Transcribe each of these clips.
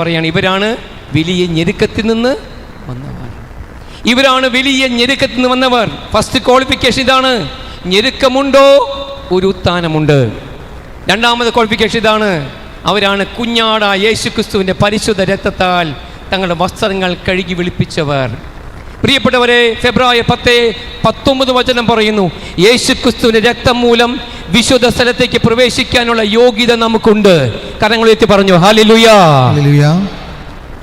പറയാണ് ഇവരാണ് വലിയ ഞെരുക്കത്തിൽ നിന്ന് വന്നവർ. ഇവരാണ് വലിയ ഞെരുക്കത്തിൽ നിന്ന് വന്നവർ. ഫസ്റ്റ് ക്വാളിഫിക്കേഷൻ ഇതാണ്. ഞെരുക്കമുണ്ടോ? ഒരു ഉത്ഥാനമുണ്ട് രണ്ടാമത് ക്വാളിഫിക്കേഷൻ ഇതാണ്. അവരാണ് കുഞ്ഞാട യേശുക്രിസ്തുവിന്റെ പരിശുദ്ധ രക്തത്താൽ തങ്ങളുടെ വസ്ത്രങ്ങൾ കഴുകി വിളിപ്പിച്ചവർ. പ്രിയപ്പെട്ടവരെ ഫെബ്രുവരി പത്ത് പത്തൊമ്പത് വചനം പറയുന്നു. യേശുക്രിസ്തുവിന്റെ രക്തം മൂലം വിശുദ്ധ സ്ഥലത്തേക്ക് പ്രവേശിക്കാനുള്ള യോഗ്യത നമുക്കുണ്ട്. കരങ്ങൾ എത്തി പറഞ്ഞു ഹാലിലുയാ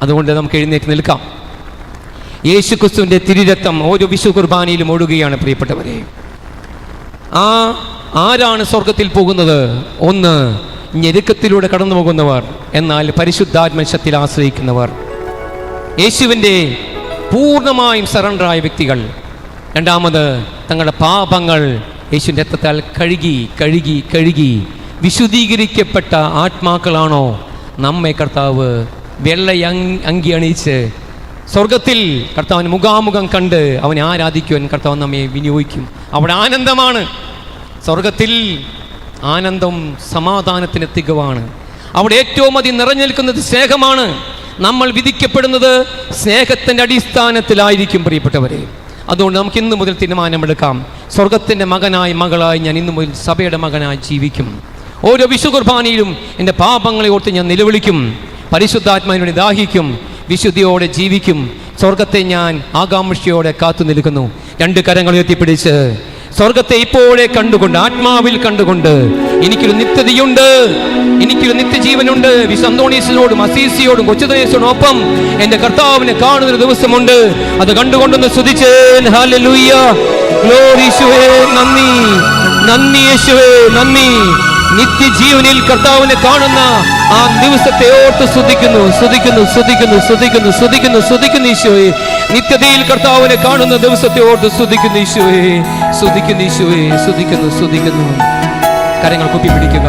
അതുകൊണ്ട് നമുക്ക് എഴുന്നേറ്റ് നിൽക്കാം. യേശു ക്രിസ്തുവിന്റെ തിരിരത്തം ഓരോ വിശു കുർബാനയിലും ഒഴുകുകയാണ് പ്രിയപ്പെട്ടവരെ. ആ ആരാണ് സ്വർഗത്തിൽ പോകുന്നത്? ഒന്ന് ഞെരുക്കത്തിലൂടെ കടന്നു പോകുന്നവർ എന്നാൽ പരിശുദ്ധാത്മശത്തിൽ ആശ്രയിക്കുന്നവർ. യേശുവിന്റെ പൂർണമായും സറണ്ടറായ വ്യക്തികൾ. രണ്ടാമത് തങ്ങളുടെ പാപങ്ങൾ യേശുവിന്റെ രക്തത്താൽ കഴുകി കഴുകി കഴുകി വിശുദ്ധീകരിക്കപ്പെട്ട ആത്മാക്കളാണോ? നമ്മെ കർത്താവ് വെള്ള അങ്- അങ്കി അണിയിച്ച് സ്വർഗത്തിൽ കർത്താവിന് മുഖാമുഖം കണ്ട് അവനെ ആരാധിക്കുവാൻ കർത്താവ് നമ്മെ വിനിയോഗിക്കും. അവിടെ ആനന്ദമാണ്. സ്വർഗത്തിൽ ആനന്ദം സമാധാനത്തിന് തികവാണ് അവിടെ ഏറ്റവും അധികം നിറഞ്ഞു നിൽക്കുന്നത് സ്നേഹമാണ്. നമ്മൾ വിധിക്കപ്പെടുന്നത് സ്നേഹത്തിന്റെ അടിസ്ഥാനത്തിലായിരിക്കും പ്രിയപ്പെട്ടവരെ. അതുകൊണ്ട് നമുക്ക് ഇന്ന് മുതൽ തീരുമാനമെടുക്കാം. സ്വർഗത്തിന്റെ മകനായി മകളായി ഞാൻ ഇന്ന് മുതൽ സഭയുടെ മകനായി ജീവിക്കും. ഓരോ വിശു കുർബാനയിലും എന്റെ പാപങ്ങളെ ഓർത്ത് ഞാൻ നിലവിളിക്കും. പരിശുദ്ധാത്മാവിനോട് ദാഹിക്കും. വിശുദ്ധിയോടെ ജീവിക്കും. സ്വർഗത്തെ ഞാൻ ആകാംക്ഷയോടെ കാത്തു നിൽക്കുന്നു. രണ്ട് കരങ്ങൾ ഉയർത്തിപ്പിടിച്ച് സ്വർഗത്തെ ഇപ്പോഴേ കണ്ടുകൊണ്ട് ആത്മാവിൽ കണ്ടുകൊണ്ട് എനിക്കൊരു നിത്യതയുണ്ട്. എനിക്കൊരു നിത്യജീവനുണ്ട്. വിസന്തോണീസിനോടും അസീസിയോടും കൊച്ചുതനേശോടും ഒപ്പം എന്റെ കർത്താവിനെ കാണുന്ന ഒരു ദിവസമുണ്ട്. അത് കണ്ടുകൊണ്ടൊന്ന് യേശുവേ നന്ദി. നന്ദി യേശുവേ നന്ദി. നിത്യജീവനിൽ കർത്താവിനെ കാണുന്ന ആ ദിവസത്തെ ഓർത്ത് സ്തുതിക്കുന്നു സ്തുതിക്കുന്നു സ്തുതിക്കുന്നു സ്തുതിക്കുന്നു സ്തുതിക്കുന്നു സ്തുതിക്കുന്നു ഈശോയെ. നിത്യതയിൽ കർത്താവിനെ കാണുന്ന ദിവസത്തെ ഓർത്ത് സ്തുതിക്കുന്നു ഈശോയെ സ്തുതിക്കുന്നു ഈശോയെ സ്തുതിക്കുന്നു സ്തുതിക്കുന്നു. കരങ്ങൾ കുപ്പി പിടിക്കുക.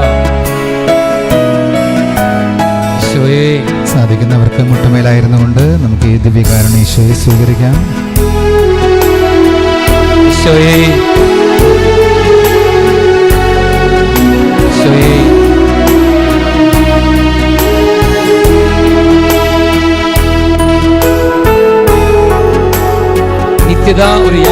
ഈശോയെ. സാധിക്കുന്നവർക്ക് മുട്ടുമേലായിരുന്നുകൊണ്ട് നമുക്ക് ഈ ദിവ്യകാരണ ഈശോയെ സ്വീകരിക്കാം. ഈശോയെ ഈശോയെ. നിത്യത ഒരു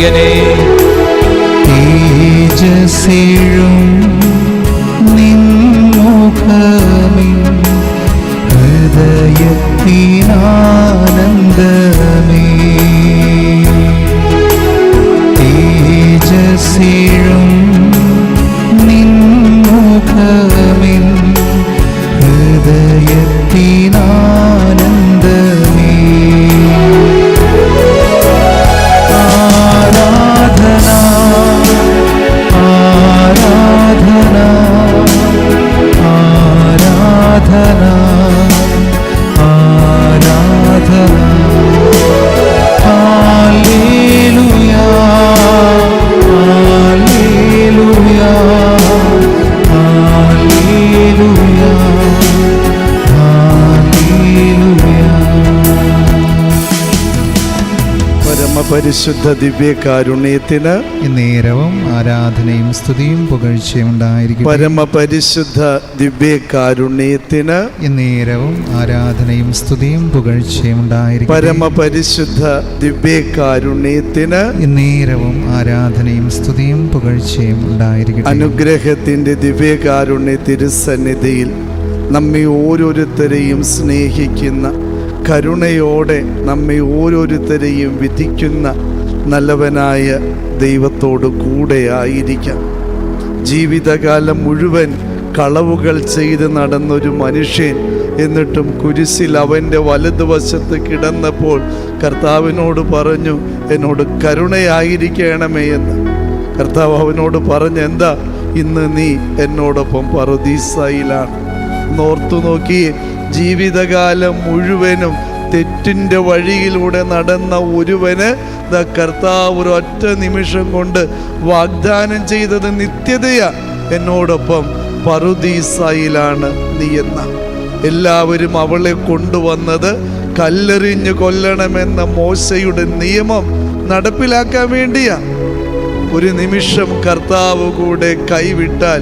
പ്രിയനേ പരമപരിശുദ്ധ ദിവ്യകാരുണ്യത്തിന് നേരവും ആരാധനയും സ്തുതിയും പുകഴ്ചയും ഉണ്ടായിരിക്കും പരമപരിശുദ്ധ ദിവ്യകാരുണ്യത്തിന് നേരവും ആരാധനയും സ്തുതിയും പുകഴ്ചയും ഉണ്ടായിരിക്കും പരമപരിശുദ്ധ ദിവ്യകാരുണ്യത്തിന് നേരവും ആരാധനയും സ്തുതിയും പുകഴ്ചയും ഉണ്ടായിരിക്കും അനുഗ്രഹത്തിന്റെ ദിവ്യകാരുണ്യ തിരുസന്നിധിയിൽ നമ്മെ ഓരോരുത്തരെയും സ്നേഹിക്കുന്ന കരുണയോടെ നമ്മെ ഓരോരുത്തരെയും വിധിക്കുന്ന നല്ലവനായ ദൈവത്തോട് കൂടെ ആയിരിക്കാം ജീവിതകാലം മുഴുവൻ കളവുകൾ ചെയ്ത് നടന്നൊരു മനുഷ്യൻ എന്നിട്ടും കുരിശിൽ അവന്റെ വലതുവശത്ത് കിടന്നപ്പോൾ കർത്താവിനോട് പറഞ്ഞു എന്നോട് കരുണയായിരിക്കണമേ എന്ന്. കർത്താവ് അവനോട് പറഞ്ഞു എന്താ ഇന്ന് നീ എന്നോടൊപ്പം പറുദീസയിലാണ്. നോർത്തു നോക്കി ജീവിതകാലം മുഴുവനും തെറ്റിന്റെ വഴിയിലൂടെ നടന്ന ഒരുവന് ദ കർത്താവ് ഒരു ഒറ്റ നിമിഷം കൊണ്ട് വാഗ്ദാനം ചെയ്തത് നിത്യതയാ. എന്നോടൊപ്പം പറുദീസയിലാണ് നീ എന്ന. എല്ലാവരും അവളെ കൊണ്ടുവന്നത് കല്ലെറിഞ്ഞ് കൊല്ലണമെന്ന മോശയുടെ നിയമം നടപ്പിലാക്കാൻ വേണ്ടിയാ. ഒരു നിമിഷം കർത്താവ് കൂടെ കൈവിട്ടാൽ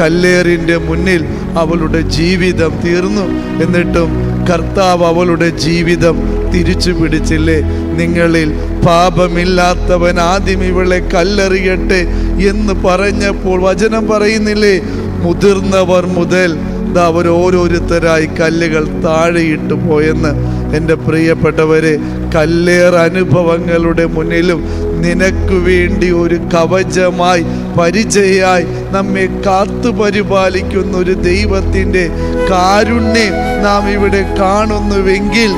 കല്ലേറിന്റെ മുന്നിൽ അവളുടെ ജീവിതം തീർന്നു. എന്നിട്ടും കർത്താവ് അവളുടെ ജീവിതം തിരിച്ചു പിടിച്ചില്ലേ? നിങ്ങളിൽ പാപമില്ലാത്തവൻ ആദ്യം ഇവളെ കല്ലെറിയട്ടെ എന്ന് പറഞ്ഞപ്പോൾ വചനം പറയുന്നില്ലേ? മുതിർന്നവർ മുതൽ അവരോരോരുത്തരായി കല്ലുകൾ താഴെയിട്ട് പോയെന്ന്. എന്റെ പ്രിയപ്പെട്ടവരെ കല്ലേർ അനുഭവങ്ങളുടെ മുന്നിലും നിനക്ക് വേണ്ടി ഒരു കവചമായി പരിചയമായി നമ്മെ കാത്തു പരിപാലിക്കുന്ന ഒരു ദൈവത്തിന്റെ കാരുണ്യം നാം ഇവിടെ കാണുന്നുവെങ്കിൽ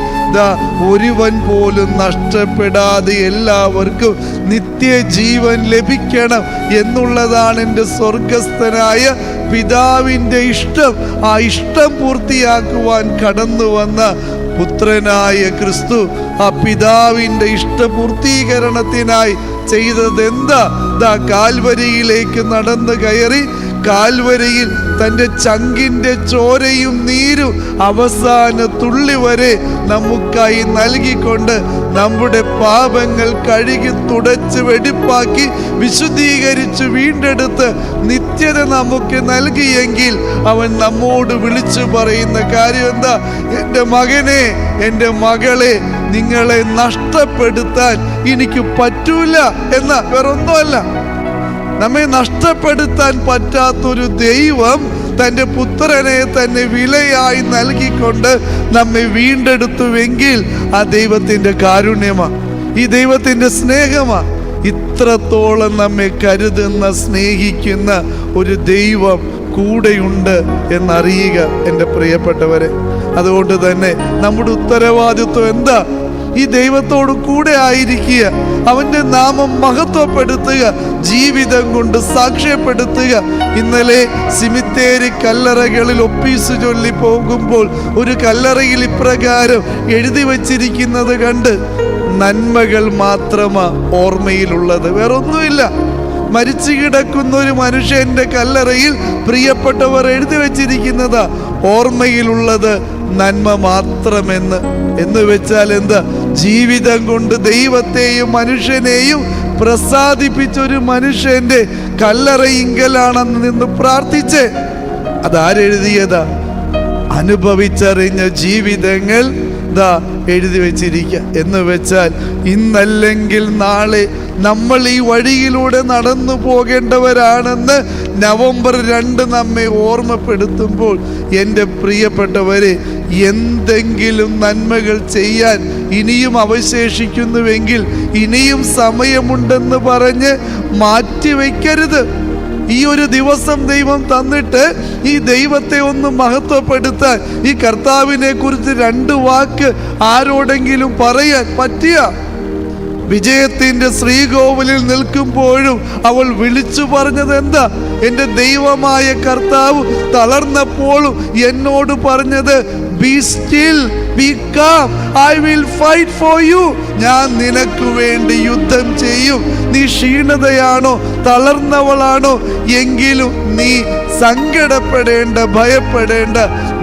ഒരുവൻ പോലും നഷ്ടപ്പെടാതെ എല്ലാവർക്കും നിത്യജീവൻ ലഭിക്കണം എന്നുള്ളതാണ് എന്റെ സ്വർഗസ്ഥനായ പിതാവിന്റെ ഇഷ്ടം. ആ ഇഷ്ടം പൂർത്തിയാക്കുവാൻ കടന്നു വന്ന പുത്രനായ ക്രിസ്തു ആ പിതാവിന്റെ ഇഷ്ടപൂർത്തീകരണത്തിനായി ചെയ്തതെന്താ? കാൽവരിയിലേക്ക് നടന്നു കയറി കാൽവരിയിൽ തന്റെ ചങ്കിന്റെ ചോരയും നീരും അവസാന തുള്ളി വരെ നമുക്കായി നൽകിക്കൊണ്ട് നമ്മുടെ പാപങ്ങൾ കഴുകി തുടച്ച് വെടിപ്പാക്കി വിശുദ്ധീകരിച്ച് വീണ്ടെടുത്ത് നിത്യത നമുക്ക് നൽകിയെങ്കിൽ അവൻ നമ്മോട് വിളിച്ചു പറയുന്ന കാര്യം എന്താ? എന്റെ മകനെ എന്റെ മകളെ നിങ്ങളെ നഷ്ടപ്പെടുത്താൻ എനിക്ക് പറ്റൂല എന്ന വേറൊന്നുമല്ല. നമ്മെ നഷ്ടപ്പെടുത്താൻ പറ്റാത്തൊരു ദൈവം തന്റെ പുത്രനെ തന്നെ വിലയായി നൽകിക്കൊണ്ട് നമ്മെ വീണ്ടെടുത്തുവെങ്കിൽ ആ ദൈവത്തിന്റെ കാരുണ്യമാ. ഈ ദൈവത്തിന്റെ സ്നേഹമാ. ഇത്രത്തോളം നമ്മെ കരുതുന്ന സ്നേഹിക്കുന്ന ഒരു ദൈവം കൂടെയുണ്ട് എന്നറിയുക എന്റെ പ്രിയപ്പെട്ടവരെ. അതുകൊണ്ട് തന്നെ നമ്മുടെ ഉത്തരവാദിത്വം എന്താ? ഈ ദൈവത്തോട് കൂടെ ആയിരിക്കുക. അവന്റെ നാമം മഹത്വപ്പെടുത്തുക. ജീവിതം കൊണ്ട് സാക്ഷ്യപ്പെടുത്തുക. ഇന്നലെ സിമിത്തേരി കല്ലറകളിൽ ഒപ്പീസ് ചൊല്ലി പോകുമ്പോൾ ഒരു കല്ലറയിൽ ഇപ്രകാരം എഴുതി വച്ചിരിക്കുന്നത് കണ്ട് നന്മകൾ മാത്രമാ ഓർമ്മയിലുള്ളത്. വേറൊന്നുമില്ല. മരിച്ചു കിടക്കുന്ന ഒരു മനുഷ്യന്റെ കല്ലറയിൽ പ്രിയപ്പെട്ടവർ എഴുതി വച്ചിരിക്കുന്നത്. ഓർമ്മയിലുള്ളത് നന്മ മാത്രമെന്ന് എന്ന് വെച്ചാൽ എന്താ? ജീവിതം കൊണ്ട് ദൈവത്തെയും മനുഷ്യനെയും പ്രസാദിപ്പിച്ചൊരു മനുഷ്യന്റെ കല്ലറയിങ്കലാണെന്ന് നിന്ന് പ്രാർത്ഥിച്ച് അതാരെഴുതിയതാ? അനുഭവിച്ചറിഞ്ഞ ജീവിതങ്ങൾ ദാ എഴുതി വെച്ചിരിക്കുക എന്ന് വെച്ചാൽ ഇന്നല്ലെങ്കിൽ നാളെ നമ്മൾ ഈ വഴിയിലൂടെ നടന്നു പോകേണ്ടവരാണെന്ന് നവംബർ രണ്ട് നമ്മെ ഓർമ്മപ്പെടുത്തുമ്പോൾ എന്റെ പ്രിയപ്പെട്ടവരെ എന്തെങ്കിലും നന്മകൾ ചെയ്യാൻ ഇനിയും അവശേഷിക്കുന്നുവെങ്കിൽ ഇനിയും സമയമുണ്ടെന്ന് പറഞ്ഞ് മാറ്റിവെക്കരുത്. ഈ ഒരു ദിവസം ദൈവം തന്നിട്ട് ഈ ദൈവത്തെ ഒന്ന് മഹത്വപ്പെടുത്താൻ ഈ കർത്താവിനെ കുറിച്ച് രണ്ട് വാക്ക് ആരോടെങ്കിലും പറയാൻ പറ്റിയ? വിജയത്തിന്റെ ശ്രീകോവിലിൽ നിൽക്കുമ്പോഴും അവൾ വിളിച്ചു പറഞ്ഞത് എന്താ എന്റെ ദൈവമായ കർത്താവ് തളർന്നപ്പോഴും എന്നോട് പറഞ്ഞത് be still be calm I will fight for you ഞാൻ നിനക്ക് വേണ്ടി യുദ്ധം ചെയ്യും. നീ ക്ഷീണതയാണോ തളർന്നവളാണോ? എങ്കിലും നീ സങ്കടപ്പെടേണ്ട ഭയപ്പെടേണ്ട.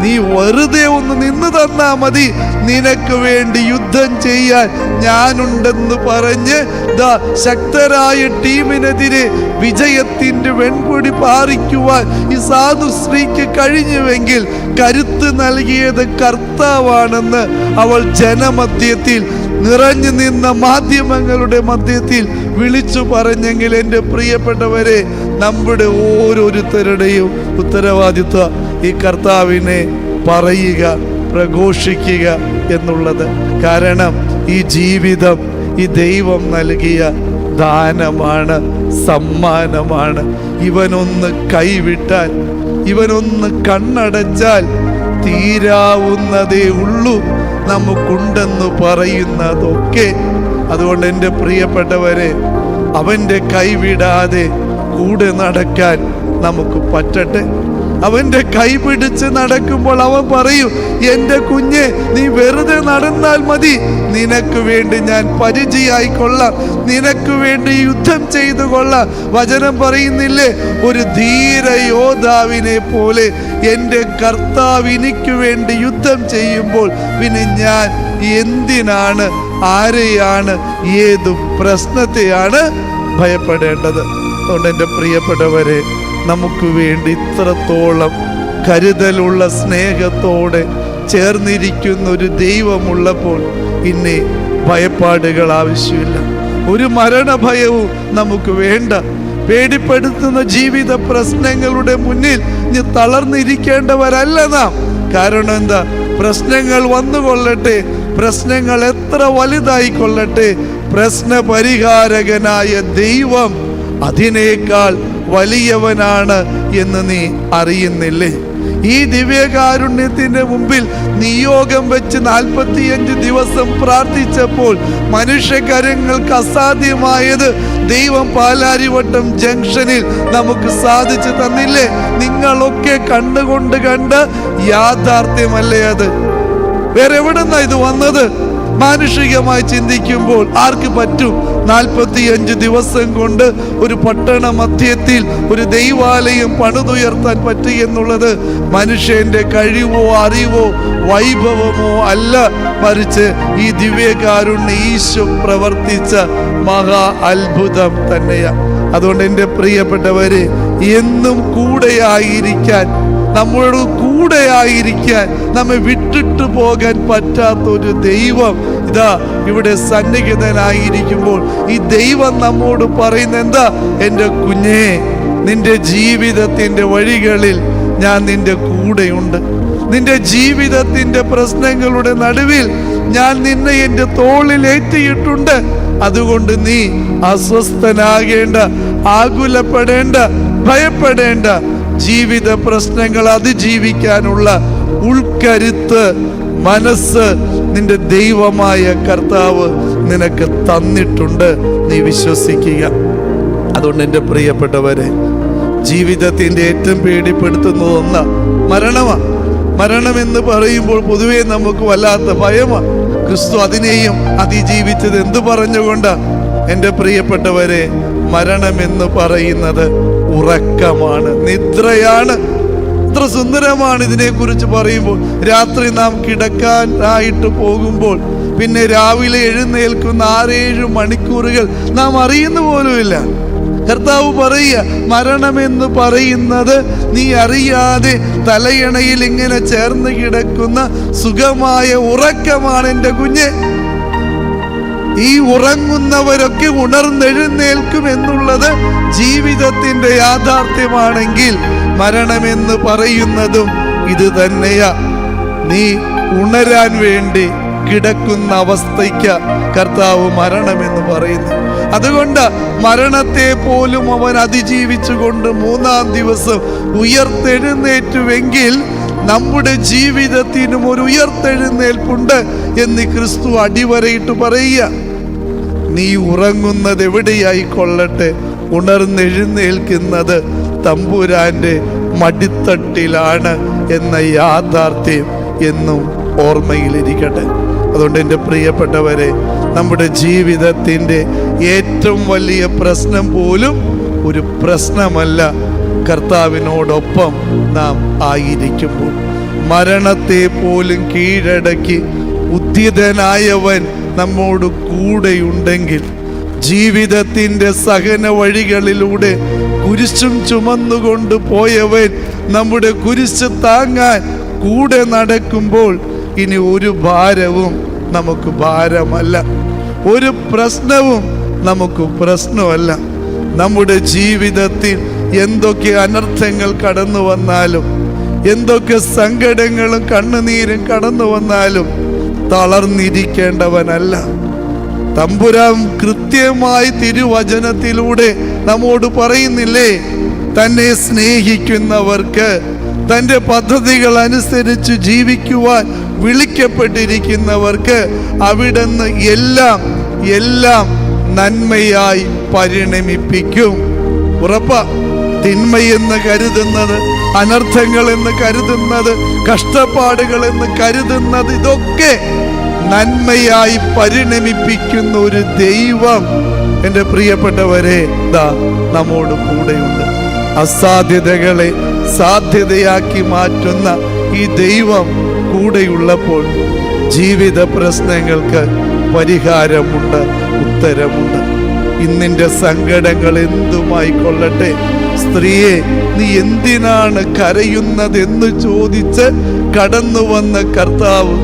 നീ വെറുതെ ഒന്ന് നിന്ന് തന്നാ മതി. നിനക്ക് വേണ്ടി യുദ്ധം ചെയ്യാൻ ഞാനുണ്ടെന്ന് പറഞ്ഞ് ദ ശക്തരായ ടീമിനെതിരെ വിജയത്തിന്റെ വെൺപൊടി പാറിക്കുവാൻ ഈ സാധു സ്ത്രീക്ക് കഴിഞ്ഞുവെങ്കിൽ കരുത്ത് നൽകിയത് കർത്താവാണെന്ന് അവൾ ജനമധ്യത്തിൽ നിറഞ്ഞു നിന്ന മാധ്യമങ്ങളുടെ മധ്യത്തിൽ വിളിച്ചു പറഞ്ഞെങ്കിൽ എന്റെ പ്രിയപ്പെട്ടവരെ നമ്മുടെ ഓരോരുത്തരുടെയും ഉത്തരവാദിത്വ ഈ കർത്താവിനെ പറയുക പ്രഘോഷിക്കുക എന്നുള്ളത്. കാരണം ഈ ജീവിതം ഈ ദൈവം നൽകിയ ദാനമാണ്. സമ്മാനമാണ്. ഇവനൊന്ന് കൈവിട്ടാൽ ഇവനൊന്ന് കണ്ണടച്ചാൽ തീരാവുന്നതേ ഉള്ളൂ. നമുക്കുണ്ടെന്ന് പറയുന്നതൊക്കെ. അതുകൊണ്ട് എന്റെ പ്രിയപ്പെട്ടവരെ അവന്റെ കൈവിടാതെ കൂടെ നടക്കാൻ നമുക്ക് പറ്റട്ടെ? അവന്റെ കൈ പിടിച്ച് നടക്കുമ്പോൾ അവൻ പറയും എന്റെ കുഞ്ഞെ നീ വെറുതെ നടന്നാൽ മതി. നിനക്ക് വേണ്ടി ഞാൻ പരിചയായി കൊള്ളാം. നിനക്ക് വേണ്ടി യുദ്ധം ചെയ്തു കൊള്ളാം. വചനം പറയുന്നില്ലേ? ഒരു ധീര യോദ്ധാവിനെ പോലെ എന്റെ കർത്താവ് എനിക്ക് വേണ്ടി യുദ്ധം ചെയ്യുമ്പോൾ പിന്നെ ഞാൻ എന്തിനാണ് ആരെയാണ് ഏത് പ്രശ്നത്തെയാണ് ഭയപ്പെടേണ്ടത്? അതുകൊണ്ട് എന്റെ പ്രിയപ്പെട്ടവരെ നമുക്ക് വേണ്ടി ഇത്രത്തോളം കരുതലുള്ള സ്നേഹത്തോടെ ചേർന്നിരിക്കുന്ന ഒരു ദൈവമുള്ളപ്പോൾ ഇനി ഭയപ്പാടുകൾ ആവശ്യമില്ല. ഒരു മരണഭയവും നമുക്ക് വേണ്ട. പേടിപ്പെടുത്തുന്ന ജീവിത പ്രശ്നങ്ങളുടെ മുന്നിൽ നീ തളർന്നിരിക്കേണ്ടവരല്ല നാം. കാരണം എന്താ? പ്രശ്നങ്ങൾ വന്നു കൊള്ളട്ടെ പ്രശ്നങ്ങൾ എത്ര വലുതായി കൊള്ളട്ടെ പ്രശ്ന പരിഹാരകനായ ദൈവം അതിനേക്കാൾ വലിയവനാണ് എന്ന് നീ അറിയുന്നില്ലേ? ഈ ദിവ്യകാരുണ്യത്തിന്റെ മുമ്പിൽ നിയോഗം വെച്ച് നാൽപ്പത്തിയഞ്ച് ദിവസം പ്രാർത്ഥിച്ചപ്പോൾ മനുഷ്യകരങ്ങൾക്ക് അസാധ്യമായത് ദൈവം പാലാരിവട്ടം ജംഗ്ഷനിൽ നമുക്ക് സാധിച്ചു തന്നില്ലേ? നിങ്ങളൊക്കെ കണ്ടുകൊണ്ട് കണ്ട് യാഥാർത്ഥ്യമല്ലേ അത്? വേറെ എവിടുന്ന ഇത് വന്നത്? മാനുഷികമായി ചിന്തിക്കുമ്പോൾ ആർക്ക് പറ്റും? നാൽപ്പത്തിയഞ്ച് ദിവസം കൊണ്ട് ഒരു പട്ടണ മധ്യത്തിൽ ഒരു ദൈവാലയം പണിതുയർത്താൻ പറ്റി എന്നുള്ളത് മനുഷ്യന്റെ കഴിവോ അറിവോ വൈഭവമോ അല്ല. മറിച്ച് ഈ ദിവ്യകാരുണ്യ ഈശോ പ്രവർത്തിച്ച മഹാ അത്ഭുതം തന്നെയാണ് അതുകൊണ്ട് എന്റെ പ്രിയപ്പെട്ടവരെ എന്നും കൂടെയായിരിക്കാൻ നമ്മളോട് കൂടെയായിരിക്കാൻ നമ്മെ വിട്ടിട്ട് പോകാൻ പറ്റാത്ത ഒരു ദൈവം ഇതാ ഇവിടെ സന്നിഹിതനായിരിക്കുമ്പോൾ ഈ ദൈവം നമ്മോട് പറയുന്ന എന്താ? എന്റെ കുഞ്ഞേ നിന്റെ ജീവിതത്തിന്റെ വഴികളിൽ ഞാൻ നിന്റെ കൂടെയുണ്ട്. നിന്റെ ജീവിതത്തിന്റെ പ്രശ്നങ്ങളുടെ നടുവിൽ ഞാൻ നിന്നെ എന്റെ തോളിൽ ഏറ്റിയിട്ടുണ്ട്. അതുകൊണ്ട് നീ അസ്വസ്ഥനാകേണ്ട ആകുലപ്പെടേണ്ട ഭയപ്പെടേണ്ട ജീവിത പ്രശ്നങ്ങൾ അതിജീവിക്കാനുള്ള ഉൾക്കരുത്ത് മനസ്സ് നിന്റെ ദൈവമായ കർത്താവ് നിനക്ക് തന്നിട്ടുണ്ട്. നീ വിശ്വസിക്കുക. അതുകൊണ്ട് എന്റെ പ്രിയപ്പെട്ടവരെ ജീവിതത്തിന്റെ ഏറ്റവും പേടിപ്പെടുത്തുന്ന ഒന്ന് മരണമാ. മരണമെന്ന് പറയുമ്പോൾ പൊതുവേ നമുക്ക് വല്ലാത്ത ഭയമാണ് ക്രിസ്തു അതിനെയും അതിജീവിച്ചത് എന്തു പറഞ്ഞുകൊണ്ട്? എന്റെ പ്രിയപ്പെട്ടവരെ മരണമെന്ന് പറയുന്നത് ഉറക്കമാണ് നിദ്രയാണ്. എത്ര സുന്ദരമാണ് ഇതിനെക്കുറിച്ച് പറയുമ്പോൾ. രാത്രി നാം കിടക്കാനായിട്ട് പോകുമ്പോൾ പിന്നെ രാവിലെ എഴുന്നേൽക്കുന്ന ആറേഴ് മണിക്കൂറുകൾ നാം അറിയുന്ന പോലുമില്ല. കർത്താവ് പറയുക മരണമെന്ന് പറയുന്നത് നീ അറിയാതെ തലയണയിൽ ഇങ്ങനെ ചേർന്ന് കിടക്കുന്ന സുഖമായ ഉറക്കമാണ് എന്റെ കുഞ്ഞ്. ഈ ഉറങ്ങുന്നവരൊക്കെ ഉണർന്നെഴുന്നേൽക്കും എന്നുള്ളത് ജീവിതത്തിന്റെ യാഥാർത്ഥ്യമാണെങ്കിൽ മരണമെന്ന് പറയുന്നതും ഇത് തന്നെയാ. നീ ഉണരാൻ വേണ്ടി കിടക്കുന്ന അവസ്ഥയ്ക്ക് കർത്താവ് മരണമെന്ന് പറയുന്നു. അതുകൊണ്ട് മരണത്തെ പോലും അവൻ അതിജീവിച്ചുകൊണ്ട് മൂന്നാം ദിവസം ഉയർത്തെഴുന്നേറ്റുവെങ്കിൽ നമ്മുടെ ജീവിതത്തിനും ഒരു ഉയർത്തെഴുന്നേൽപ്പുണ്ട് എന്ന് ക്രിസ്തു അടിവരയിട്ട് പറയുക. നീ ഉറങ്ങുന്നത് എവിടെയായി എവിടെയായിക്കൊള്ളട്ടെ ഉണർന്നെഴുന്നേൽക്കുന്നത് തമ്പുരാന്റെ മടിത്തട്ടിലാണ് എന്ന യാഥാർത്ഥ്യം എന്നും ഓർമ്മയിലിരിക്കട്ടെ. അതുകൊണ്ട് എന്റെ പ്രിയപ്പെട്ടവരെ നമ്മുടെ ജീവിതത്തിന്റെ ഏറ്റവും വലിയ പ്രശ്നം പോലും ഒരു പ്രശ്നമല്ല. കർത്താവിനോടൊപ്പം നാം ആയിരിക്കുമ്പോൾ. മരണത്തെ പോലും കീഴടക്കി ഉദ്ധിതനായവൻ നമ്മോട് കൂടെയുണ്ടെങ്കിൽ ജീവിതത്തിന്റെ സഹന വഴികളിലൂടെ കുരിശും ചുമന്നുകൊണ്ട് പോയവൻ നമ്മുടെ കുരിശ് താങ്ങാൻ കൂടെ നടക്കുമ്പോൾ ഇനി ഒരു ഭാരവും നമുക്ക് ഭാരമല്ല. ഒരു പ്രശ്നവും നമുക്ക് പ്രശ്നമല്ല. നമ്മുടെ ജീവിതത്തിൽ എന്തൊക്കെ അനർത്ഥങ്ങൾ കടന്നു വന്നാലും എന്തൊക്കെ സങ്കടങ്ങളും കണ്ണുനീരും കടന്നു വന്നാലും തളർന്നിരിക്കേണ്ടവനല്ല. തമ്പുരാൻ കൃത്യമായി തിരുവചനത്തിലൂടെ നമ്മോട് പറയുന്നില്ലേ? തന്നെ സ്നേഹിക്കുന്നവർക്ക് തന്റെ പദ്ധതികൾ അനുസരിച്ച് ജീവിക്കുവാൻ വിളിക്കപ്പെട്ടിരിക്കുന്നവർക്ക് അവിടുന്ന് എല്ലാം എല്ലാം നന്മയായി പരിണമിപ്പിക്കും. ഉറപ്പ തിന്മയെന്ന് കരുതുന്നത് അനർത്ഥങ്ങൾ എന്ന് കരുതുന്നത് കഷ്ടപ്പാടുകൾ എന്ന് കരുതുന്നത് ഇതൊക്കെ നന്മയായി പരിണമിപ്പിക്കുന്ന ഒരു ദൈവം എന്റെ പ്രിയപ്പെട്ടവരെ ദാ നമ്മോട് കൂടെയുണ്ട്. അസാധ്യതകളെ സാധ്യതയാക്കി മാറ്റുന്ന ഈ ദൈവം കൂടെയുള്ളപ്പോൾ ജീവിത പ്രശ്നങ്ങൾക്ക് പരിഹാരമുണ്ട് ഉത്തരമുണ്ട്. ഇന്നിന്റെ സങ്കടങ്ങൾ എന്തുമായി കൊള്ളട്ടെ സ്ത്രീയെ നീ എന്തിനാണ് കരയുന്നത് എന്ന് ചോദിച്ച് കടന്നു വന്ന കർത്താവ്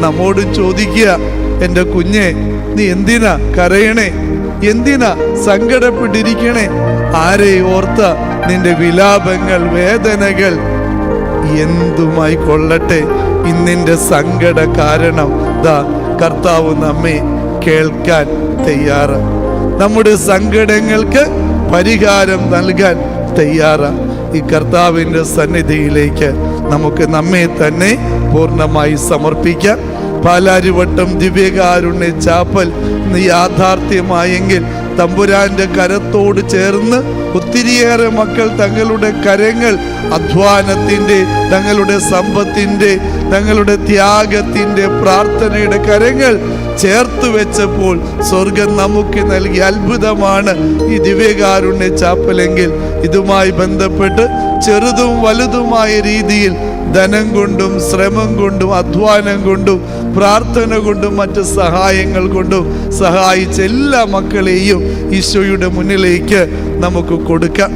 നമ്മോട് ചോദിക്കുക എന്റെ കുഞ്ഞെ നീ എന്തിനാ കരയണേ? എന്തിനാ സങ്കടപ്പെട്ടിരിക്കണേ? ആരെ ഓർത്ത നിന്റെ വിലാപങ്ങൾ വേദനകൾ എന്തുമായി കൊള്ളട്ടെ? ഇന്നിന്റെ സങ്കട കാരണം ദാ കർത്താവ് നമ്മെ കേൾക്കാൻ തയ്യാറ്. നമ്മുടെ സങ്കടങ്ങൾക്ക് പരിഹാരം നൽകാൻ തയ്യാറ. ഈ കർത്താവിന്റെ സന്നിധിയിലേക്ക് നമുക്ക് നമ്മെ തന്നെ പൂർണമായി സമർപ്പിക്കാം. പാലാരിവട്ടം ദിവ്യകാരുണ്യ ചാപ്പൽ യാഥാർത്ഥ്യമായെങ്കിൽ തമ്പുരാന്റെ കരത്തോട് ചേർന്ന് ഒത്തിരിയേറെ മക്കൾ തങ്ങളുടെ കരങ്ങൾ അധ്വാനത്തിന്റെ തങ്ങളുടെ സമ്പത്തിന്റെ തങ്ങളുടെ ത്യാഗത്തിന്റെ പ്രാർത്ഥനയുടെ കരങ്ങൾ ചേർത്ത് വെച്ചപ്പോൾ സ്വർഗം നമുക്ക് നൽകി അത്ഭുതമാണ് ഈ ദിവ്യകാരുണ്യ ചാപ്പലെങ്കിൽ. ഇതുമായി ബന്ധപ്പെട്ട് ചെറുതും വലുതുമായ രീതിയിൽ ധനം കൊണ്ടും ശ്രമം കൊണ്ടും അധ്വാനം കൊണ്ടും പ്രാർത്ഥന കൊണ്ടും മറ്റ് സഹായങ്ങൾ കൊണ്ടും സഹായിച്ച എല്ലാ മക്കളെയും ഈശോയുടെ മുന്നിലേക്ക് നമുക്ക് കൊടുക്കാം.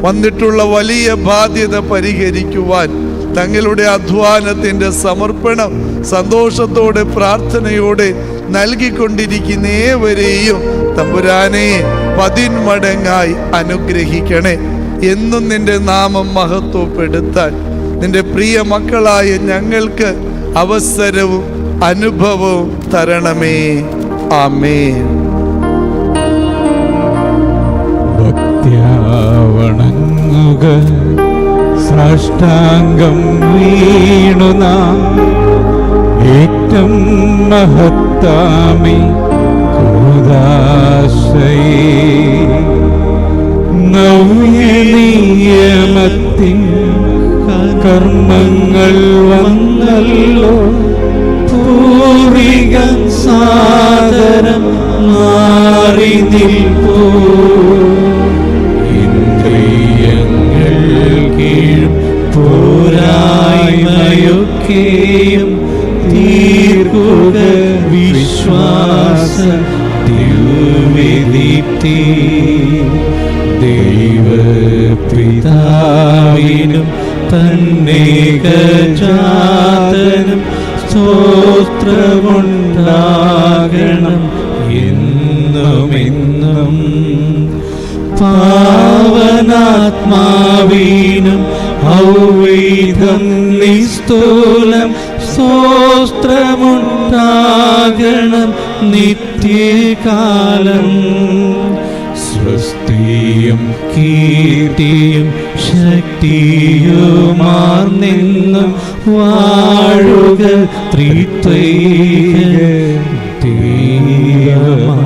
വന്നിട്ടുള്ള വലിയ ബാധ്യത പരിഹരിക്കുവാൻ തങ്ങളുടെ അധ്വാനത്തിന്റെ സമർപ്പണം സന്തോഷത്തോടെ പ്രാർത്ഥനയോടെ നൽകിക്കൊണ്ടിരിക്കുന്ന ഏവരെയും തമ്പുരാനെ പതിന്മടങ്ങായി അനുഗ്രഹിക്കണേ. എന്നും നിന്റെ നാമം മഹത്വപ്പെടുത്താൻ നിന്റെ പ്രിയ മക്കളായ ഞങ്ങൾക്ക് അവസരവും അനുഭവവും തരണമേ. ആമേ ഭക്തിയാവണങ്ങുക. സാഷ്ടാംഗം വീണു നാം. ഏറ്റം മഹത്താമി കൂതാശയേ. നവ്യനിയമത്തിൻ കർമ്മങ്ങൾ വന്നല്ലോ. പൂർവിക സാദരം മാറി ഇന്ദ്രിയങ്ങൾ കീഴും പോരായ്മയൊക്കെയും തീർക്കുക വിശ്വാസ ദിവ്യദീപ്തി കീർത്തിയും ശക്തിയുമാർന്നെന്നും വാഴുക ത്രിത്വൈക ദൈവമാമേ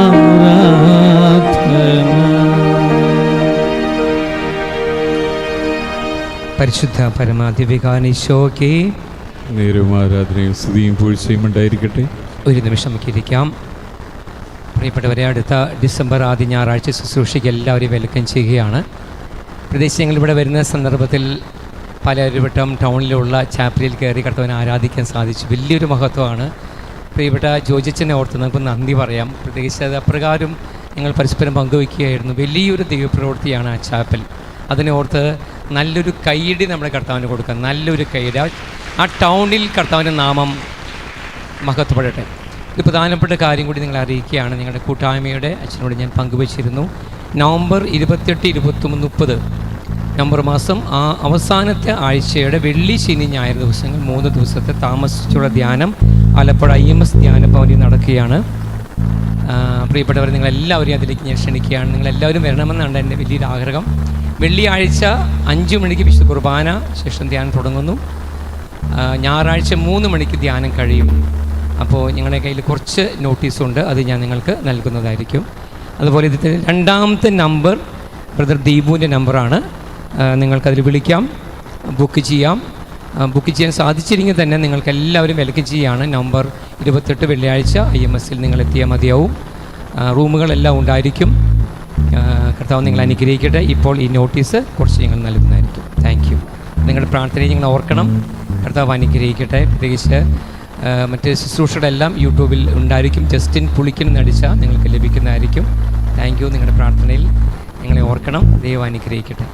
പരിശുദ്ധ പരമാധിവികാനിശോക്ക് നേരവും ആരാധനയും സ്തുതിയും പൂഴ്ചയും ഉണ്ടായിരിക്കട്ടെ. ഒരു നിമിഷം നമുക്കിരിക്കാം. പ്രിയപ്പെട്ടവരെ അടുത്ത ഡിസംബർ ആദ്യ ഞായറാഴ്ച ശുശ്രൂഷയ്ക്ക് എല്ലാവരെയും വെൽക്കം ചെയ്യുകയാണ്. പ്രദേശങ്ങൾ ഇവിടെ വരുന്ന സന്ദർഭത്തിൽ പലരുവട്ടം ടൗണിലുള്ള ചാപ്പലിൽ കയറി കടത്തവനെ ആരാധിക്കാൻ സാധിച്ചു. വലിയൊരു മഹത്വമാണ്. പ്രിയപ്പെട്ട ജോജിച്ചനെ ഓർത്ത് നമുക്ക് നന്ദി പറയാം. പ്രത്യേകിച്ച് അത് അപ്രകാരം ഞങ്ങൾ പരസ്പരം പങ്കുവയ്ക്കുകയായിരുന്നു. വലിയൊരു ദൈവപ്രവൃത്തിയാണ് ആ ചാപ്പൽ അതിനെ ഓർത്ത് നല്ലൊരു കൈയിടി നമ്മുടെ കർത്താവിന് കൊടുക്കുക നല്ലൊരു കൈയിടി ആ- ടൗണിൽ കർത്താവിന്റെ നാമം മഹത്വപ്പെടട്ടെ. ഒരു പ്രധാനപ്പെട്ട കാര്യം കൂടി നിങ്ങളെ അറിയിക്കുകയാണ്. നിങ്ങളുടെ കൂട്ടായ്മയുടെ അച്ഛനോട് ഞാൻ പങ്കുവച്ചിരുന്നു. നവംബർ ഇരുപത്തെട്ട് ഇരുപത്തൊന്ന് മുപ്പത്. നവംബർ മാസം ആ അവസാനത്തെ ആഴ്ചയുടെ വെള്ളി ശനി ഞായർ ദിവസങ്ങൾ മൂന്ന് ദിവസത്തെ താമസിച്ചുള്ള ധ്യാനം ആലപ്പുഴ ഐ എം എസ് ധ്യാന ഭവനിൽ നടക്കുകയാണ്. പ്രിയപ്പെട്ടവർ നിങ്ങളെല്ലാവരെയും അതിലേക്ക് ഞാൻ ക്ഷണിക്കുകയാണ്. നിങ്ങളെല്ലാവരും വരണമെന്നാണ് എന്റെ വലിയൊരു ആഗ്രഹം. വെള്ളിയാഴ്ച അഞ്ച് മണിക്ക് വിശുദ്ധ കുർബാന ശേഷം ധ്യാനം തുടങ്ങുന്നു. ഞായറാഴ്ച മൂന്ന് മണിക്ക് ധ്യാനം കഴിയും. അപ്പോൾ ഞങ്ങളുടെ കയ്യിൽ കുറച്ച് നോട്ടീസുണ്ട്. അത് ഞാൻ നിങ്ങൾക്ക് നൽകുന്നതായിരിക്കും. അതുപോലെ ഇതിന്റെ രണ്ടാമത്തെ നമ്പർ ബ്രദർ ദീപുവിന്റെ നമ്പറാണ്. നിങ്ങൾക്കതിൽ വിളിക്കാം ബുക്ക് ചെയ്യാം. ബുക്ക് ചെയ്യാൻ സാധിച്ചില്ലെങ്കിൽ തന്നെ നിങ്ങൾക്ക് എല്ലാവരും വിലക്ക് ചെയ്യാണ്. നവംബർ ഇരുപത്തെട്ട് വെള്ളിയാഴ്ച ഐ എം എസിൽ നിങ്ങൾ എത്തിയാൽ മതിയാവും. റൂമുകളെല്ലാം ഉണ്ടായിരിക്കും. കർത്താവ് നിങ്ങൾ അനുഗ്രഹിക്കട്ടെ. ഇപ്പോൾ ഈ നോട്ടീസ് കുറച്ച് ഞങ്ങൾ നൽകുന്നതായിരിക്കും. താങ്ക് യു നിങ്ങളുടെ പ്രാർത്ഥനയെ നിങ്ങൾ ഓർക്കണം. കർത്താവ് അനുഗ്രഹിക്കട്ടെ. പ്രത്യേകിച്ച് മറ്റ് മറ്റ് ശുശ്രൂഷകളെല്ലാം യൂട്യൂബിൽ ഉണ്ടായിരിക്കും. ജസ്റ്റിൻ പുളിക്കൻ നടിച്ചാൽ നിങ്ങൾക്ക് ലഭിക്കുന്നതായിരിക്കും. താങ്ക് യു നിങ്ങളുടെ പ്രാർത്ഥനയിൽ നിങ്ങളെ ഓർക്കണം. ദൈവം അനുഗ്രഹിക്കട്ടെ.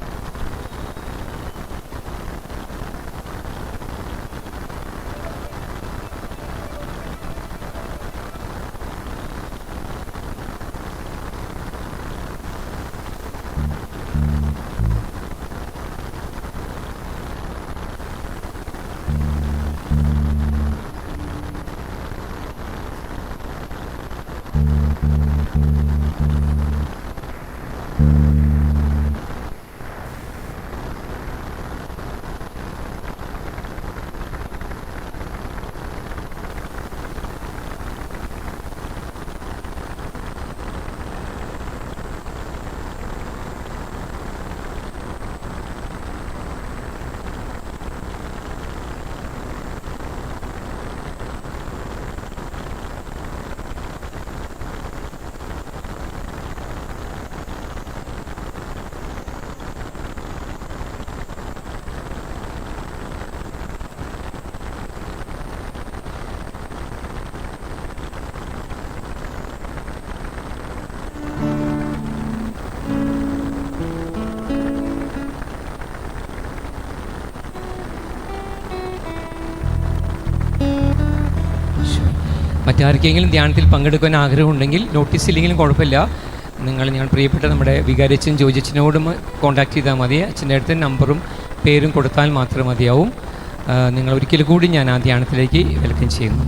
മറ്റാർക്കെങ്കിലും ധ്യാനത്തിൽ പങ്കെടുക്കാൻ ആഗ്രഹമുണ്ടെങ്കിൽ നോട്ടീസ് ഇല്ലെങ്കിലും കുഴപ്പമില്ല. നിങ്ങൾ ഞങ്ങൾ പ്രിയപ്പെട്ട നമ്മുടെ വികാരച്ചൻ ജോജിച്ചനോടും കോൺടാക്ട് ചെയ്താൽ മതി. അച്ഛന്റെ അടുത്ത് നമ്പറും പേരും കൊടുത്താൽ മാത്രം മതിയാവും. നിങ്ങൾ ഒരിക്കൽ കൂടി ഞാൻ ആ ധ്യാനത്തിലേക്ക് വെൽക്കം ചെയ്യുന്നു.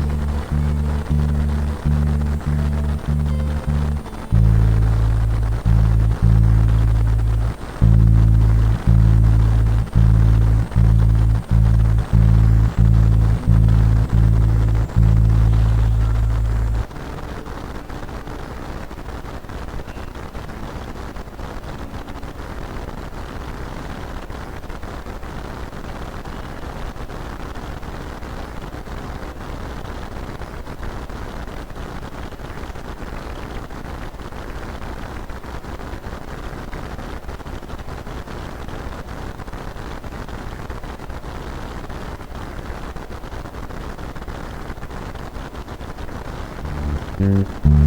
Mm-hmm.